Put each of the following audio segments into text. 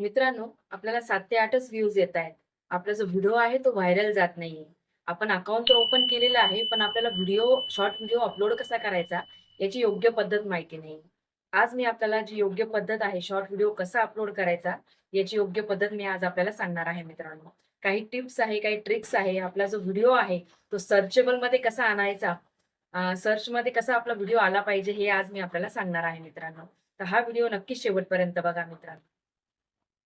मित्रांनो, आपल्याला सात ते आठच व्ह्यूज येत आहेत. आपला जो व्हिडिओ आहे तो व्हायरल जात नाहीये. आपण अकाउंट तर ओपन केलेलं आहे, पण आपल्याला व्हिडिओ शॉर्ट व्हिडिओ अपलोड कसा करायचा याची योग्य पद्धत माहिती नाही. आज मी आपल्याला जी योग्य पद्धत आहे शॉर्ट व्हिडिओ कसा अपलोड करायचा याची योग्य पद्धत मी आज आपल्याला सांगणार आहे मित्रांनो. काही टिप्स आहे, काही ट्रिक्स आहे. आपला जो व्हिडिओ आहे तो सर्चेबलमध्ये कसा आणायचा, सर्च सर्चमध्ये कसा आपला व्हिडिओ आला पाहिजे हे आज मी आपल्याला सांगणार आहे मित्रांनो. तर हा व्हिडिओ नक्कीच शेवटपर्यंत बघा मित्रांनो.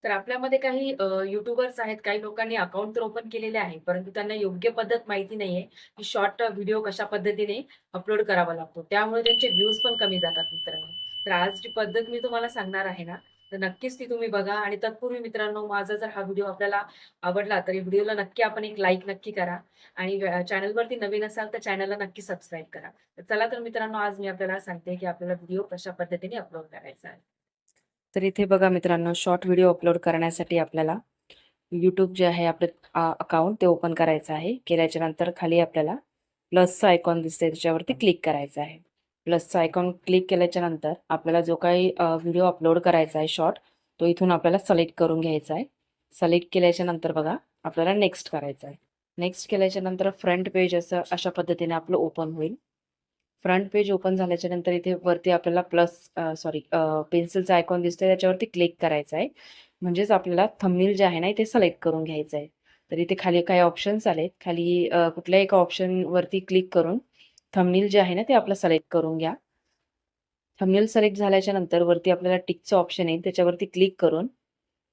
तर आपल्यामध्ये काही युट्यूबर्स आहेत, काही लोकांनी अकाउंट तर ओपन केलेले आहे, परंतु त्यांना योग्य पद्धत माहिती नाहीये, की शॉर्ट व्हिडिओ कशा पद्धतीने अपलोड करावा लागतो. त्यामुळे त्यांचे व्ह्यूज पण कमी जातात मित्रांनो. तर आज जी पद्धत मी तुम्हाला सांगणार आहे ना, तर नक्कीच ती तुम्ही बघा आणि तत्पूर्वी मित्रांनो माझा जर हा व्हिडिओ आपल्याला आवडला तर व्हिडिओला नक्की आपण एक लाईक नक्की करा आणि चॅनलवरती नवीन असाल तर चॅनलला नक्की सबस्क्राईब करा. तर चला तर मित्रांनो आज मी आपल्याला सांगते, की आपल्याला व्हिडिओ कशा पद्धतीने अपलोड करायचा आहे. तर इथे बघा मित्रांनो शॉर्ट व्हिडिओ अपलोड करण्यासाठी आपल्याला यूट्यूब जे आहे आपलं अकाउंट ते ओपन करायचं आहे. केल्याच्यानंतर खाली आपल्याला प्लसचा आयकॉन दिसतंय त्याच्यावरती क्लिक करायचं आहे. प्लसचा आयकॉन क्लिक केल्याच्यानंतर आपल्याला जो काही व्हिडिओ अपलोड करायचा आहे शॉर्ट तो इथून आपल्याला सिलेक्ट करून घ्यायचा आहे. सिलेक्ट केल्याच्यानंतर बघा आपल्याला नेक्स्ट करायचं आहे. नेक्स्ट केल्याच्यानंतर फ्रंट पेज असं अशा पद्धतीने आपलं ओपन होईल. फ्रंट पेज ओपन झाल्याच्यानंतर इथे वरती आपल्याला प्लस सॉरी पेन्सिलचं पेन्सिलचा आयकॉन दिसतोय त्याच्यावरती क्लिक करायचं आहे. म्हणजेच आपल्याला थंबनेल जे आहे ना ते सिलेक्ट करून घ्यायचं आहे. तर इथे खाली काही ऑप्शन्स आलेत. खाली कुठल्या एका ऑप्शनवरती क्लिक करून थंबनेल जे आहे ना ते आपलं सिलेक्ट करून घ्या. थंबनेल सिलेक्ट झाल्याच्यानंतर वरती आपल्याला टिकचं ऑप्शन येईल त्याच्यावरती क्लिक करून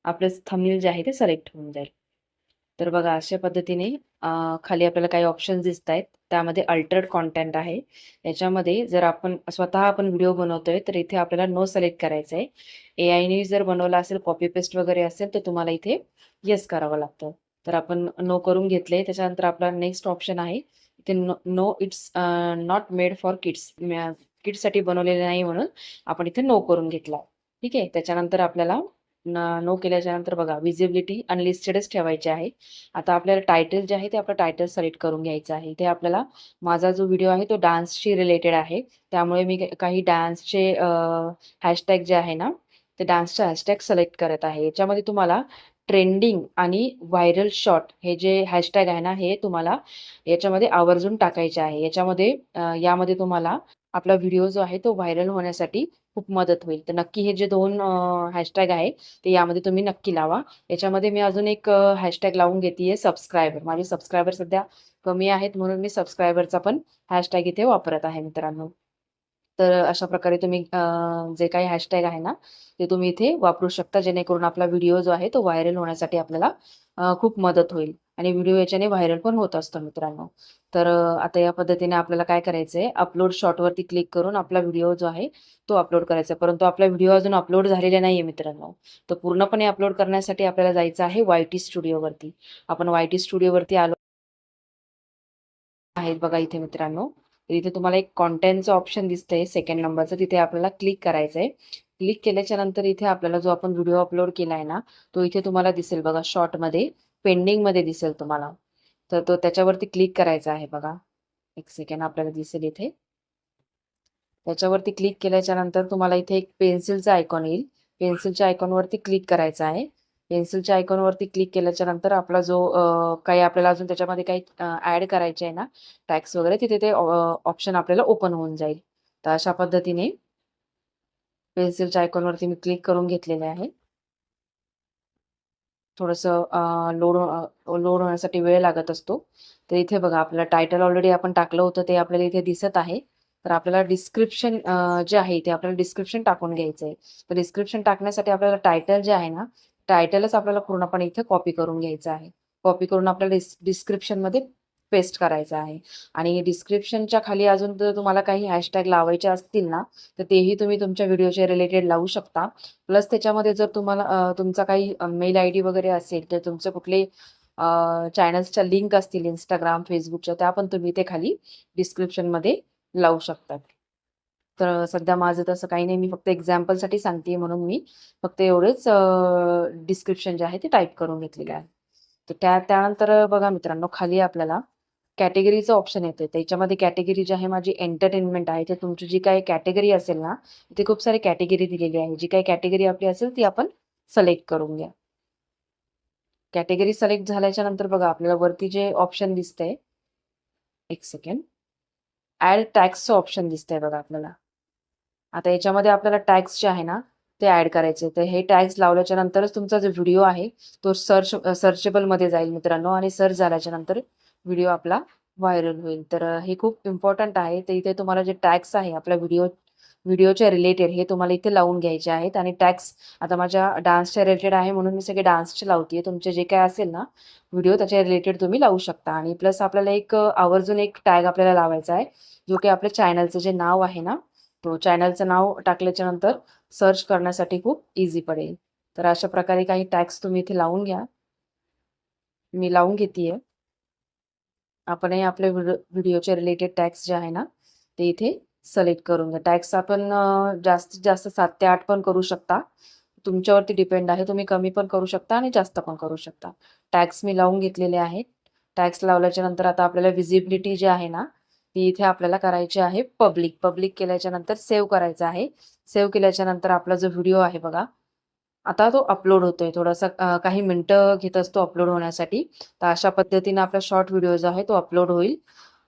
आपलं थंबनेल जे आहे ते सिलेक्ट होऊन जाईल. तर बघा अशा पद्धतीने खाली आपल्याला काही ऑप्शन्स दिसतायत. त्यामध्ये अल्टर्ड कॉन्टेंट आहे. याच्यामध्ये जर आपण स्वतः आपण व्हिडिओ बनवतोय तर इथे आपल्याला नो सिलेक्ट करायचं आहे. ए आयने जर बनवला असेल, कॉपी पेस्ट वगैरे असेल तर तुम्हाला इथे येस करावं लागतं. तर आपण नो करून घेतले त्याच्यानंतर आपला नेक्स्ट ऑप्शन आहे. इथे no no it's not made for kids किड्ससाठी बनवलेले नाही म्हणून आपण इथे नो करून घेतला. ठीक आहे. त्याच्यानंतर आपल्याला न नो केल्याच्यानंतर बघा व्हिजिबिलिटी अनलिस्टेडच ठेवायची आहे. आता आपल्याला टायटल जे आहे ते आपलं टायटल सिलेक्ट करून घ्यायचं आहे. इथे आपल्याला माझा जो व्हिडिओ आहे तो डान्सशी रिलेटेड आहे. त्यामुळे मी काही डान्सचे हॅशटॅग जे आहे ना, ते डान्सचे हॅशटॅग सिलेक्ट करत आहे. याच्यामध्ये तुम्हाला ट्रेंडिंग आणि व्हायरल शॉट हे जे हॅशटॅग आहे ना, हे तुम्हाला याच्यामध्ये आवर्जून टाकायचे आहे. याच्यामध्ये यामध्ये तुम्हाला आपला व्हिडिओ जो आहे तो व्हायरल होण्यासाठी खूप मदत होईल. तर नक्की हे जे दोन हॅशटॅग आहे ते यामध्ये तुम्ही नक्की लावा. याच्यामध्ये मी अजून एक हॅशटॅग लावून घेते सबस्क्रायबर. माझे सबस्क्रायबर सध्या कमी आहेत म्हणून मी सबस्क्रायबरचा पण हॅशटॅग इथे वापरत आहे मित्रांनो. तर अशा प्रकारे तुम्ही जे काही हॅशटॅग आहे ना, ते तुम्ही इथे वापरू शकता जेणेकरून आपला व्हिडिओ जो आहे तो व्हायरल होण्यासाठी आपल्याला खूप मदत होईल आणि व्हिडिओ याच्याने व्हायरल पण होत असतो मित्रांनो. तर आता या पद्धतीने आपल्याला काय करायचंय अपलोड शॉर्टवरती क्लिक करून आपला व्हिडिओ जो आहे तो अपलोड करायचा आहे. परंतु आपला व्हिडिओ अजून अपलोड झालेला नाहीये मित्रांनो. तर पूर्णपणे अपलोड करण्यासाठी आपल्याला जायचं आहे वाय-टी स्टुडिओवरती. आपण वाय-टी स्टुडिओवरती आलो आहेत बघा इथे मित्रांनो. तर इथे तुम्हाला एक कॉन्टेंटचं ऑप्शन दिसतंय सेकंड नंबरचं तिथे आपल्याला क्लिक करायचंय. क्लिक केल्याच्यानंतर इथे आपल्याला जो आपण व्हिडिओ अपलोड केला आहे ना, तो इथे तुम्हाला दिसेल बघा शॉर्टमध्ये पेंडिंगमध्ये दिसेल तुम्हाला. तर तो त्याच्यावरती क्लिक करायचा आहे बघा. एक सेकंड आपल्याला दिसेल इथे. त्याच्यावरती क्लिक केल्याच्यानंतर तुम्हाला इथे एक पेन्सिलचा आयकॉन येईल. पेन्सिलच्या आयकॉनवरती क्लिक करायचं आहे. पेन्सिलच्या आयकॉनवरती क्लिक केल्याच्यानंतर आपला जो काही आपल्याला अजून त्याच्यामध्ये काही ऍड ॲड करायचे आहे ना, टॅक्स वगैरे तिथे ते ऑप्शन आपल्याला ओपन होऊन जाईल. तर अशा पद्धतीने पेन्सिलच्या आयकॉनवरती मी क्लिक करून घेतलेले आहे. थोडंसं लोड लोड होण्यासाठी वेळ लागत असतो. तर इथे बघा आपल्याला टायटल ऑलरेडी आपण टाकलं होतं ते आपल्याला इथे दिसत आहे. तर आपल्याला डिस्क्रिप्शन जे आहे ते आपल्याला डिस्क्रिप्शन टाकून घ्यायचं आहे. तर डिस्क्रिप्शन टाकण्यासाठी आपल्याला टायटल जे आहे ना, टायटलच आपल्याला पूर्णपणे इथे कॉपी करून घ्यायचं आहे. कॉपी करून आपल्याला डिस डिस्क्रिप्शनमध्ये पेस्ट करायचं आहे आणि डिस्क्रिप्शनच्या खाली अजून जर तुम्हाला काही हॅशटॅग लावायचे असतील ना, तर तेही तुम्ही तुमच्या व्हिडिओच्या रिलेटेड लावू शकता. प्लस त्याच्यामध्ये जर तुम्हाला तुमचा काही मेल मेल आयडी वगैरे असेल तर तुमचे कुठले चॅनल्सच्या लिंक असतील इंस्टाग्राम फेसबुकच्या त्या पण तुम्ही ते खाली डिस्क्रिप्शनमध्ये लावू शकतात. तर सध्या माझं तसं काही नाही. मी फक्त एक्झाम्पलसाठी सांगते म्हणून मी फक्त एवढेच डिस्क्रिप्शन जे आहे ते टाइप करून घेतलेले आहे. तर त्या त्यानंतर बघा मित्रांनो खाली आपल्याला कॅटेगरीचं ऑप्शन येते त्याच्यामध्ये कॅटेगरी जी आहे माझी एंटरटेनमेंट आहे. ते तुमची जी काही कॅटेगरी असेल ना, इथे खूप सारी कॅटेगरी दिलेली आहे. जी काही कॅटेगरी आपली असेल ती आपण सिलेक्ट करून घ्या. कॅटेगरी सिलेक्ट झाल्याच्यानंतर बघा आपल्याला वरती जे ऑप्शन दिसतंय एक सेकंड. ॲड टॅक्सचं ऑप्शन दिसतंय बघा आपल्याला. आता याच्यामध्ये आपल्याला टॅग्स जे आहे ना, ते ॲड करायचे. तर हे टॅग्स लावल्याच्या नंतरच तुमचा जो व्हिडिओ आहे तो सर्च सर्चेबलमध्ये जाईल मित्रांनो आणि सर्च झाल्याच्यानंतर व्हिडिओ आपला व्हायरल होईल. तर हे खूप इम्पॉर्टंट आहे. तर इथे तुम्हाला जे टॅग्स आहे आपल्या व्हिडिओ व्हिडिओच्या रिलेटेड हे तुम्हाला इथे लावून घ्यायचे आहेत आणि टॅक्स आता माझ्या डान्सच्या रिलेटेड आहे म्हणून मी सगळे डान्सचे लावते तुमचे जे काय असेल ना व्हिडिओ त्याच्या रिलेटेड तुम्ही लावू शकता आणि प्लस आपल्याला एक आवर्जून एक टॅग आपल्याला लावायचा आहे. जो की आपल्या चॅनलचं जे नाव आहे ना, तो चॅनलचं नाव टाकल्याच्या नंतर सर्च करण्यासाठी खूप इझी पडेल. तर अशा प्रकारे काही टॅक्स तुम्ही इथे लावून घ्या. मी लावून घेते आपणही आपल्या व्हिडिओ व्हिडिओचे रिलेटेड टॅक्स जे आहे ना, ते इथे सिलेक्ट करून घ्या. टॅक्स आपण जास्तीत जास्त सात ते आठ पण करू शकता. तुमच्यावरती डिपेंड आहे. तुम्ही कमी पण करू शकता आणि जास्त पण करू शकता. टॅक्स मी लावून घेतलेले आहेत. टॅक्स लावल्याच्या नंतर आता आपल्याला व्हिजिबिलिटी जी आहे ना, ती इथे आपल्याला करायची आहे पब्लिक. पब्लिक केल्याच्यानंतर सेव्ह करायचा आहे. सेव्ह केल्याच्यानंतर आपला जो व्हिडिओ आहे बघा, आता तो अपलोड होतोय. थोडासा काही मिनटं घेत असतो अपलोड होण्यासाठी. तर अशा पद्धतीने आपला शॉर्ट व्हिडिओ जो आहे तो अपलोड होईल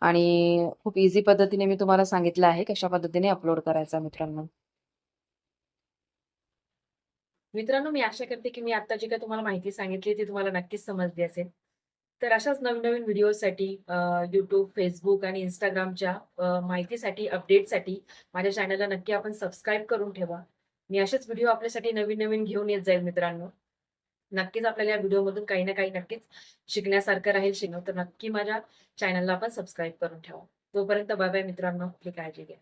आणि खूप इझी पद्धतीने मी तुम्हाला सांगितलं आहे कशा पद्धतीने अपलोड करायचा मित्रांनो. मित्रांनो, मी आशा करते की मी आता जी काही तुम्हाला माहिती सांगितली ती तुम्हाला नक्कीच समजली असेल. तर अशाच नवीन-नवीन व्हिडिओसाठी यूट्यूब फेसबुक आणि इंस्टाग्रामच्या माहितीसाठी, अपडेटसाठी माझ्या चॅनलला नक्की आपण सबस्क्राईब करून ठेवा. मी असेच व्हिडिओ आपल्यासाठी नवीन-नवीन घेऊन येत जाईल मित्रांनो. नक्कीच आपल्याला या व्हिडिओमधून काही ना काही नक्कीच शिकण्यासारखं राहील शिकणं. तर नक्की माझ्या चॅनलला आपण सबस्क्राईब करून ठेवा. तोपर्यंत बाय-बाय मित्रांनो. आपली काळजी घ्या.